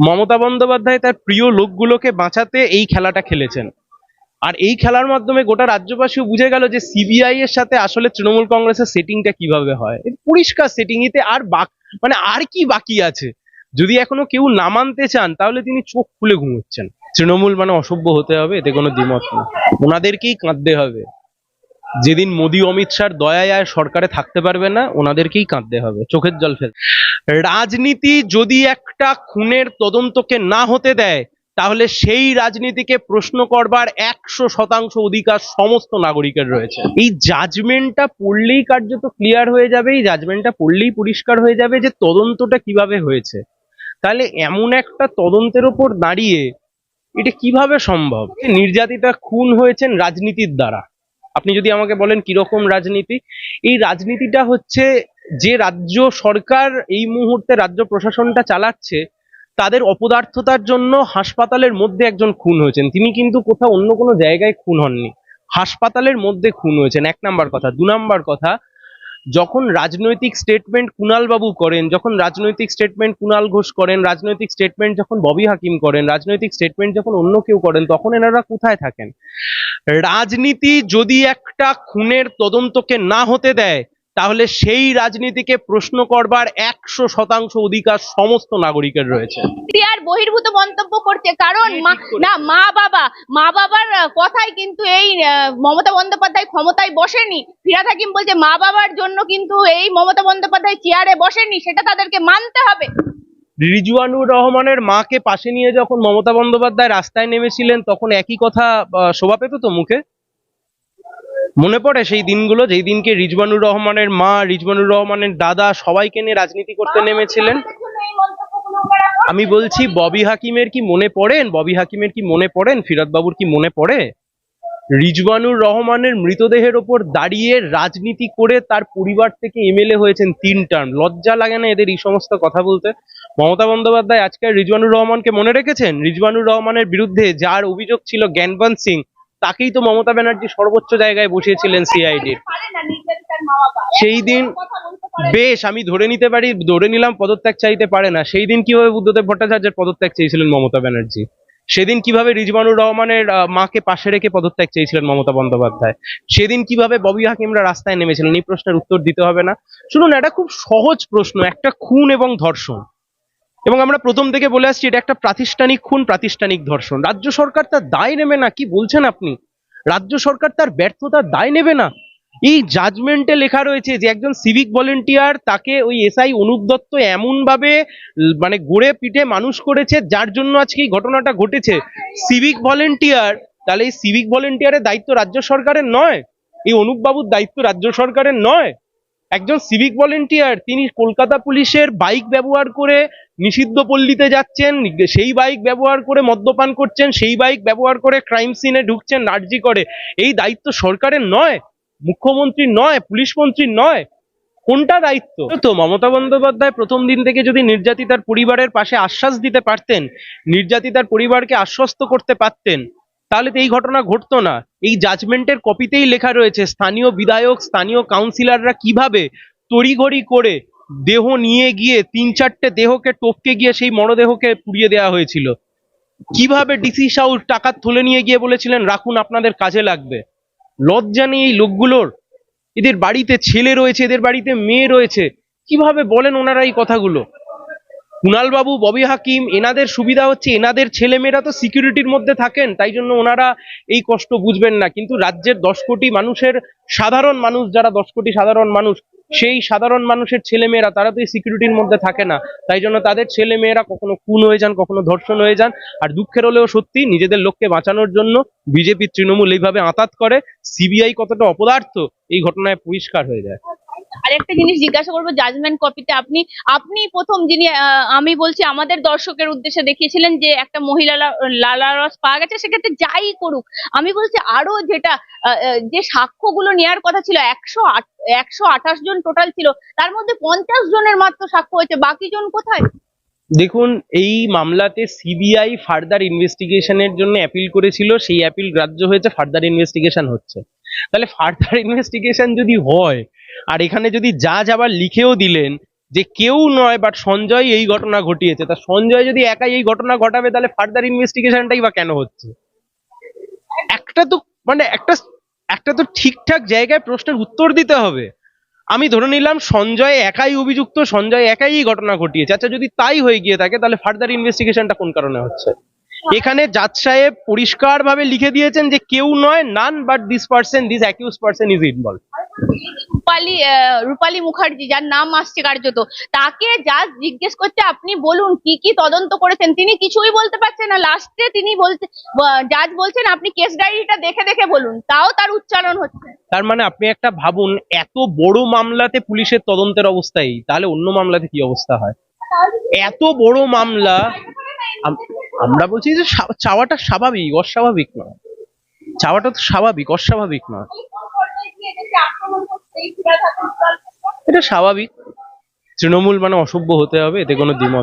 মমতা বন্দ্যোপাধ্যায় তার প্রিয় লোকগুলোকে বাঁচাতে এই খেলাটা খেলেছেন। আর এই খেলার মাধ্যমে গোটা রাজ্যবাসীও বুঝে গেল যে সিবিআই এর সাথে আসলে তৃণমূল কংগ্রেসের সেটিংটা কীভাবে হয়। পরিষ্কার সেটিং এতে আর মানে আর কি বাকি আছে? যদি এখনও কেউ না মানতে চান, তাহলে তিনি চোখ খুলে ঘুমোচ্ছেন। তৃণমূল মানে অসভ্য হতে হবে, এতে কোনো দ্বিমত নেই। ওনাদেরকেই কাঁদতে হবে। যেদিন মোদী, অমিত শাহর দয়ায় সরকারে থাকতে পারবে না, ওনাদেরকেই কাঁদতে হবে। চোখের জল ফেল রাজনীতি যদি একটা খুনের তদন্তকে না হতে দেয়, তাহলে সেই রাজনীতিকে প্রশ্ন করবার একশো শতাংশ অধিকার সমস্ত নাগরিকের রয়েছে। এই জাজমেন্টটা পড়লেই কার্যত ক্লিয়ার হয়ে যাবে, এই জাজমেন্টটা পড়লেই পরিষ্কার হয়ে যাবে যে তদন্তটা কীভাবে হয়েছে। তাহলে এমন একটা তদন্তের ওপর দাঁড়িয়ে এটা কীভাবে সম্ভব? নির্যাতিতা খুন হয়েছেন রাজনীতির দ্বারা। আপনি যদি আমাকে বলেন কীরকম রাজনীতি? এই রাজনীতিটা হচ্ছে যে রাজ্য সরকার এই মুহূর্তে রাজ্য প্রশাসনটা চালাচ্ছে, তাদের অপদার্থতার জন্য হাসপাতালের মধ্যে একজন খুন হয়েছেন। তিনি কিন্তু কোথাও অন্য কোনো জায়গায় খুন হননি। হাসপাতালের মধ্যে খুন হয়েছেন, এক নাম্বার কথা। দু নাম্বার কথা, যখন রাজনৈতিক স্টেটমেন্ট কুণাল বাবু করেন, যখন রাজনৈতিক স্টেটমেন্ট কুণাল ঘোষ করেন, রাজনৈতিক স্টেটমেন্ট যখন ববি হাকিম করেন, রাজনৈতিক স্টেটমেন্ট যখন অন্য কেউ করেন, তখন এনারা কোথায় থাকেন? রাজনীতি যদি একটা খুনের তদন্তকে না হতে দেয় তাহলে সেই রাজনীতিকে প্রশ্ন করবার একশো শতাংশ অধিকার সমস্ত নাগরিকের রয়েছে। আর বহির্ভূত মন্তব্য করছে কারণ? না মা বাবা মা বাবার কথায় কিন্তু এই মমতা বন্দ্যোপাধ্যায় ক্ষমতায় বসেনি। ফিরাদ হাকিম বলছে মা বাবার জন্য কিন্তু এই মমতা বন্দ্যোপাধ্যায় চেয়ারে বসেনি সেটা তাদেরকে মানতে হবে। রিজওয়ানুর রহমানের মাকে পাশে নিয়ে যখন মমতা বন্দ্যোপাধ্যায় রাস্তায় নেমেছিলেন তখন একই কথা শোভা পেত তো মুখে? মনে পড়ে সেই দিনগুলো? যেই দিনকে রিজবানুর রহমানের মা রিজবানুর রহমানের দাদা সবাইকে নিয়ে রাজনীতি করতে নেমেছিলেন। আমি বলছি ববি হাকিমের কি মনে পড়েন? ববি হাকিমের কি মনে পড়েন? ফিরাদ বাবুর কি মনে পড়ে? রিজবানুর রহমানের মৃতদেহের ওপর দাঁড়িয়ে রাজনীতি করে তার পরিবার থেকে এমএলএ হয়েছেন তিন টার্ম লজ্জা লাগে না এদের এই সমস্ত কথা বলতে? মমতা বন্দ্যোপাধ্যায় আজকে আর রিজওয়ানুর রহমানকে মনে রেখেছেন? রিজওয়ানুর রহমানের বিরুদ্ধে যার অভিযোগ ছিল জ্ঞানবন্ত সিং তাকেই তো মমতা ব্যানার্জি সর্বোচ্চ জায়গায় বসিয়েছিলেন সিআইডির সেই দিন বেশ, আমি ধরে নিতে পারি, ধরে নিলাম পদত্যাগ চাইতে পারে না। সেই দিন কীভাবে বুদ্ধদেব ভট্টাচার্যের পদত্যাগ চেয়েছিলেন মমতা ব্যানার্জি? সেদিন কীভাবে রিজবানুর রহমানের মাকে পাশে রেখে পদত্যাগ চেয়েছিলেন মমতা বন্দ্যোপাধ্যায়? সেদিন কীভাবে ববি হাকিমরা রাস্তায় নেমেছিলেন? এই প্রশ্নের উত্তর দিতে হবে না। শুনুন, এটা খুব সহজ প্রশ্ন, একটা খুন এবং ধর্ষণ। এবং আমরা প্রথম থেকে বলে আসছি, এটা একটা প্রাতিষ্ঠানিক খুন, প্রাতিষ্ঠানিক ধর্ষণ। রাজ্য সরকার তার দায় নেবে না, কি বলছেন আপনি? রাজ্য সরকার তার ব্যর্থতার দায় নেবে না। এই জাজমেন্টে লেখা রয়েছে যে, একজন সিভিক ভলেন্টিয়ার তাকে ওই এসআই অনুপ দত্ত এমন ভাবে মানে গড়ে পিঠে মানুষ করেছে, যার জন্য আজকে এই ঘটনাটা ঘটেছে। সিভিক ভলেন্টিয়ার তাহলে এই সিভিক ভলেন্টিয়ারের দায়িত্ব রাজ্য সরকারের নয়? এই অনুপবাবুর দায়িত্ব রাজ্য সরকারের নয়? একজন সিভিক ভলেন্টিয়ার তিনি কলকাতা পুলিশের বাইক ব্যবহার করে নিষিদ্ধ পল্লীতে যাচ্ছেন, সেই বাইক ব্যবহার করে মদ্যপান করছেন, সেই বাইক ব্যবহার করে ক্রাইম সিনে ঢুকছেন, নার্জি করে। এই দায়িত্ব সরকারের নয় মুখ্যমন্ত্রী নয়, পুলিশ মন্ত্রী নয়। কোনটা দায়িত্ব? তো মমতা বন্দ্যোপাধ্যায় প্রথম দিন থেকে যদি নির্যাতিতার পরিবারের পাশে আশ্বাস দিতে পারতেন, নির্যাতিতার পরিবারকে আশ্বস্ত করতে পারতেন তাহলে তো এই ঘটনা ঘটতো না। এই জাজমেন্টের কপিতেই লেখা রয়েছে, স্থানীয় বিধায়ক, স্থানীয় কাউন্সিলররা কীভাবে তড়িঘড়ি করে দেহ নিয়ে গিয়ে তিন চারটে দেহকে টপকে গিয়ে সেই মরদেহকে পুড়িয়ে দেওয়া হয়েছিল। কীভাবে ডিসি সাউল টাকা তুলে নিয়ে গিয়ে বলেছিলেন, রাখুন, আপনাদের কাজে লাগবে। লজ্জা নেই এই লোকগুলোর। এদের বাড়িতে ছেলে রয়েছে, এদের বাড়িতে মেয়ে রয়েছে। কীভাবে বলেন ওনারা এই কথাগুলো? কুণাল বাবু ববি হাকিম, এনাদের সুবিধা হচ্ছে এনাদের ছেলেমেয়েরা তো সিকিউরিটির মধ্যে থাকেন, তাই জন্য ওনারা এই কষ্ট বুঝবেন না। কিন্তু রাজ্যের দশ কোটি মানুষের সাধারণ মানুষ, যারা দশ কোটি সাধারণ মানুষ, সেই সাধারণ মানুষের ছেলেমেয়েরা, তারা তো এই সিকিউরিটির মধ্যে থাকে না। তাই জন্য তাদের ছেলেমেয়েরা কখনো খুন হয়ে যান, কখনো ধর্ষণ হয়ে যান। আর দুঃখের হলেও সত্যি, নিজেদের লোককে বাঁচানোর জন্য বিজেপি তৃণমূল এইভাবে আঁতাত করে, সিবিআই কতটা অপদার্থ, এই ঘটনায় পরিষ্কার হয়ে যায়। আরেকটা জিনিস জিজ্ঞাসা করব জাজমেন্ট কপিতে আপনি আপনি প্রথম যিনি আমি বলছি আমাদের দর্শকের উদ্দেশ্যে দেখিয়েছিলেন যে একটা মহিলা লা- লালা রস পাওয়া গেছে, সেক্ষেত্রে যাই করুক। আমি বলছি আরও যেটা যে সাক্ষ্যগুলো নেওয়ার কথা ছিল, একশো একশো আঠাশ জন টোটাল ছিল, তার মধ্যে পঞ্চাশ জনের মাত্র সাক্ষ্য হয়েছে বাকি জন কোথায়? দেখুন, এই মামলাতে সিবিআই ফার্দার ইনভেস্টিগেশনের জন্য অ্যাপিল করেছিল, সেই অ্যাপিল গ্রাহ্য হয়েছে ফার্দার ইনভেস্টিগেশন হচ্ছে। তাহলে ফার্দার ইনভেস্টিগেশন যদি হয়, আর এখানে যদি জাজ আবার লিখেও দিলেন যে কেউ নয় বাট সঞ্জয় এই ঘটনা ঘটিয়েছে, তা সঞ্জয় যদি একাই এই ঘটনা ঘটাবে, তাহলে ফার্দার ইনভেস্টিগেশনটাই বা কেন হচ্ছে? একটা তো মানে একটা একটা তো ঠিকঠাক জায়গায় প্রশ্নের উত্তর দিতে হবে। আমি ধরে নিলাম সঞ্জয় একাই অভিযুক্ত, সঞ্জয় একাই ঘটনা ঘটিয়েছে। আচ্ছা যদি তাই হয়ে গিয়ে থাকে, তাহলে ফার্দার ইনভেস্টিগেশনটা কোন কারণে হচ্ছে? এখানে জাজ সাহেব পরিষ্কারভাবে লিখে দিয়েছেন যে কেউ নয় none but this person this accused person is involve Rupali Rupali Mukherjee যার নাম আসছে কার্যত তাকে জাজ জিজ্ঞেস করতে আপনি বলুন কি কি তদন্ত করেছেন? তিনি কিছুই বলতে পারছেন না। লাস্টে তিনি বলতে জাজ বলছেন আপনি কেস ডায়েরিটা দেখে দেখে বলুন। তাও তার উচ্চারণ হচ্ছে। তার মানে আপনি একটা ভাবুন এত বড় মামলাতে পুলিশের তদন্তের অবস্থা এই তাহলে অন্য মামলাতে কি অবস্থা হয়? এত বড় মামলা আমরা বলছি যে চাওয়াটা স্বাভাবিক, অস্বাভাবিক নয়। চাওয়াটা তো স্বাভাবিক, অস্বাভাবিক নয়। এটা স্বাভাবিক। তৃণমূল মানে অসভ্য হতে হবে, এতে কোনো দ্বিমত